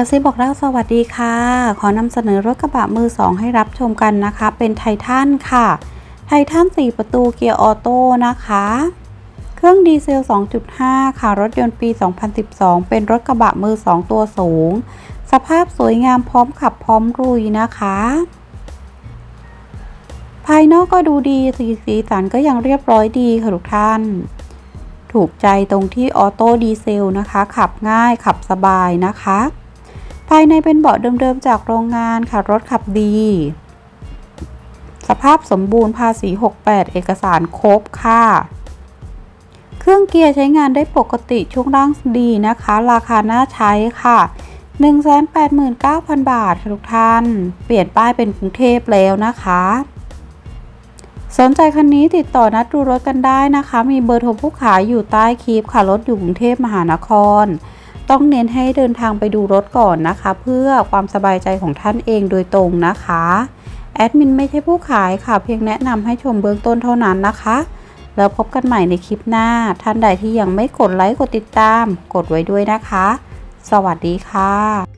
ระซิบบอกเล่าสวัสดีค่ะ ขอนำเสนอรถกระบะมือสองให้รับชมกันนะคะ เป็นไททันค่ะ ไททัน4 ประตูเกียร์ออโต้นะคะ เครื่องดีเซล 2.5 ค่ะ รถยนต์ปี 2012 เป็นรถกระบะมือ2ตัวสูง สภาพสวยงามพร้อมขับพร้อมรุยนะคะ ภายนอกก็ดูดีสีสีสันก็ยังเรียบร้อยดีค่ะทุกท่านถูกใจตรงที่ออโต้ดีเซลนะคะ ขับง่ายขับสบายนะคะ ภายในเป็นเบาะเดิมๆจากโรงงานค่ะ รถขับดี สภาพสมบูรณ์ภาษี 68 เอกสารครบค่ะ เครื่องเกียร์ใช้งานได้ปกติช่วงล่างดีนะคะ ราคาน่าใช้ค่ะ 189,000 บาทค่ะทุกท่าน เปลี่ยนป้ายเป็นกรุงเทพแล้วนะคะสนใจคันนี้ติดต่อนัดดูรถกันได้นะคะ มีเบอร์โทรผู้ขายอยู่ใต้คลิปค่ะ รถอยู่กรุงเทพมหานคร ต้องเน้นให้เดินทางไปดูรถก่อนนะคะ เพื่อความสบายใจของท่านเองโดยตรงนะคะแอดมินไม่ใช่ผู้ขายค่ะ เพียงแนะนำให้ชมเบื้องต้นเท่านั้นนะคะ แล้วพบกันใหม่ในคลิปหน้า ท่านใดที่ยังไม่กดไลค์กดติดตาม กดไว้ด้วยนะคะ สวัสดีค่ะ